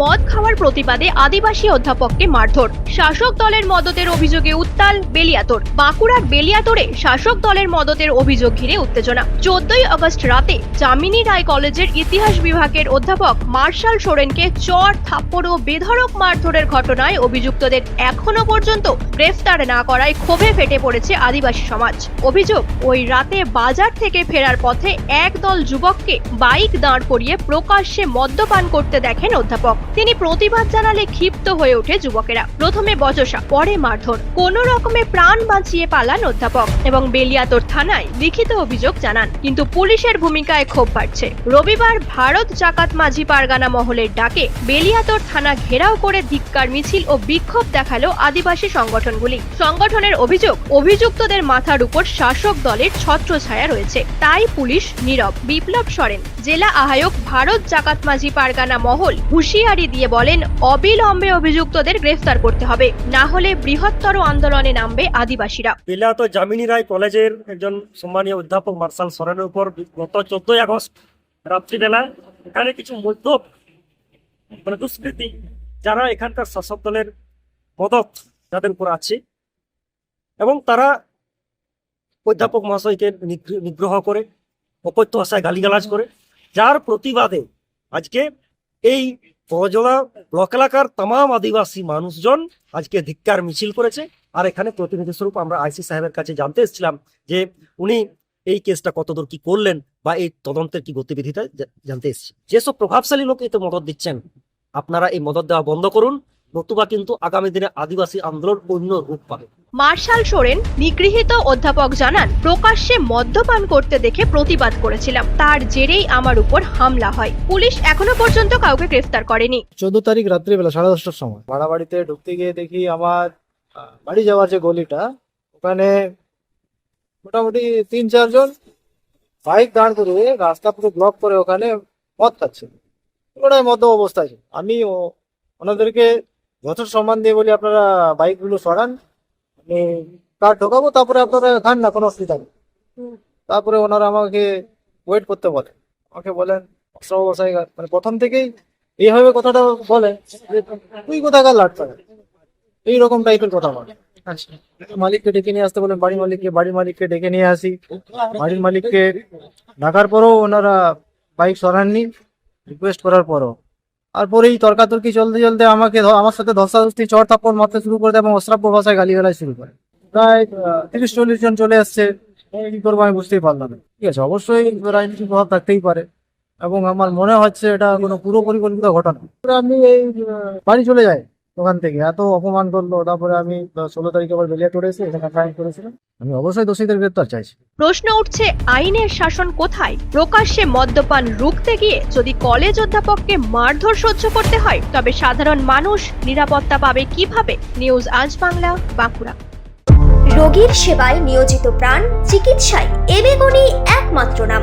মদ খাওয়ার প্রতিবাদে আদিবাসী অধ্যাপককে মারধর। শাসক দলের মদতের অভিযোগে উত্তাল বেলিয়াতোর। বাঁকুড়ার বেলিয়াতোরে শাসক দলের মদতের অভিযোগ ঘিরে উত্তেজনা। চোদ্দই আগস্ট রাতে যামিনী রায় কলেজের ইতিহাস বিভাগের অধ্যাপক মার্শাল সোরেনকে চর, থাপ্পড় ও বেধড়ক মারধরের ঘটনায় অভিযুক্তদের এখনও পর্যন্ত গ্রেফতার না করায় ক্ষোভে ফেটে পড়েছে আদিবাসী সমাজ। অভিযোগ, ওই রাতে বাজার থেকে ফেরার পথে একদল যুবককে বাইক দাঁড় করিয়ে প্রকাশ্যে মদ্যপান করতে দেখেন অধ্যাপক। তিনি প্রতিবাদ জানালে ক্ষিপ্ত হয়ে ওঠে যুবকেরা। প্রথমে বচসা, পরে মারধর। কোনো রকমে প্রাণ বাঁচিয়ে পালান অধ্যাপক এবং বেলিয়াতোর থানায় লিখিত অভিযোগ জানান। কিন্তু পুলিশের ভূমিকায় ক্ষোভ বাড়ছে। রবিবার ভারত জাকাত মাঝি পারগানা মহলের ডাকে বেলিয়াতোর থানা ঘেরাও করে ধিক্কার, মিছিল ও বিক্ষোভ দেখাল আদিবাসী সংগঠনগুলি। সংগঠনের অভিযোগ, অভিযুক্তদের মাথার উপর শাসক দলের ছত্রছায়া রয়েছে। তাই পুলিশ নীরব। বিপ্লব সরেন, জেলা আহ্বায়ক ভারত জাকাত মাঝি পারগানা মহল হুঁশিয়ারি দিয়ে বলেন, অবিলম্বে অভিযুক্তদের গ্রেফতার করতে হবে, না হলে বৃহত্তর আন্দোলনে নামবে আদিবাসীরা। বিলাত জামিনী রায় কলেজের একজন সম্মানীয় অধ্যাপক মার্শাল সরেনের উপর গত চোদ্দই আগস্ট রাত্রিবেলা এখানে কিছু মধ্য মানে দুষ্কৃতী যারা এখানকার শাসক দলের মদত যাদের উপর আছে, এবং তারা অধ্যাপক মহাশয়কে নিগ্রহ করে অকথ্য ভাষায় গালিগালাজ করে, যার প্রতিবাদে আজকে এই বজলা ব্লক এলাকার তামাম আদিবাসী মানুষজন আজকে ধিক্কার মিছিল করেছে। আর এখানে প্রতিনিধি স্বরূপ আমরা আইসি সাহেবের কাছে জানতে এসেছিলাম যে উনি এই কেসটা কতদূর কি করলেন বা এই তদন্তের কি গতিবিধিটা জানতে এসেছি। যেসব প্রভাবশালী লোক এতে মদত দিচ্ছেন, আপনারা এই মদত দেওয়া বন্ধ করুন। নতুবা কিন্তু আগামী দিনে আদিবাসী আন্দোলন অন্য রূপ পাবে। মার্শাল সোরেন নিগৃহীত অধ্যাপক জানান প্রকাশ্যে মদ্যপান করতে দেখে প্রতিবাদ করেছিলাম। তার জেরেই আমার উপর হামলা হয়। পুলিশ এখনও পর্যন্ত কাউকে গ্রেফতার করেনি। চোদ্দ তারিখ রাত্রিবেলা সাড়ে দশটার সময় ভাড়া বাড়িতে ঢুকতে গিয়ে দেখি আমার বাড়ি যাওয়ার যে গলিটা ওখানে মোটামুটি তিন চারজন বাইক দাঁড় করে রাস্তা পুরো ব্লক করে ওখানে মদ খাচ্ছে। ওটাই মদ্য অবস্থায় ছিল। আমি ওনাদেরকে যথেষ্ট সম্মান দিয়ে বলি আপনারা বাইকগুলো সরান, আমি কার ঢোকাবো, তারপরে আপনারা খান না, কোনো অসুবিধা নেই। তারপরে ওনারা আমাকে ওয়েট করতে বলে। আমাকে বলেন অস্ত্র অবস্থায় মানে প্রথম থেকেই এইভাবে কথাটা বলে তুই কোথাকার লাটকা? এইরকম টাইপের কথা বলে। মালিককে ডেকে নিয়ে আসতে বলেন, বাড়ির মালিককে বাড়ির মালিককে ডেকে নিয়ে আসি। বাড়ির মালিককে ডাকার পরও ওনারা বাইক সরাননি রিকোয়েস্ট করার পরও। আর পরেই তর্কাতর্কি চলতে চলতে আমাকে আমার সাথে ধস্তাধস্তি চর থাপ্পড় মারতে শুরু করে দেয় এবং অশ্রাব্য ভাষায় গালিগালাজ শুরু করে। প্রায় তিরিশ চল্লিশ জন চলে আসছে কি করব আমি বুঝতেই পারলাম না। ঠিক আছে, অবশ্যই রাজনীতির প্রভাব থাকতেই পারে এবং আমার মনে হচ্ছে এটা কোনো পুরো পরিকল্পিত ঘটনা। আমি এই বাড়ি চলে যাই। ওখান থেকে। এত অপমান করল তারপরে আমি ষোলো তারিখে আবার বেলিয়া এসে এখানে ফাইন করেছিলাম। আমি অবশ্যই দোষীদের গ্রেপ্তার চাইছি। প্রশ্ন উঠছে আইনের শাসন কোথায়? প্রকাশ্যে মদ্যপান রুখতে গিয়ে যদি কলেজ অধ্যাপককে মারধর সহ্য করতে হয় তবে সাধারণ মানুষ নিরাপত্তা পাবে কীভাবে? নিউজ আজ বাংলা বাঁকুড়া। রোগীর সেবায় নিয়োজিত প্রাণ চিকিৎসায় এবেগুনি একমাত্র নাম।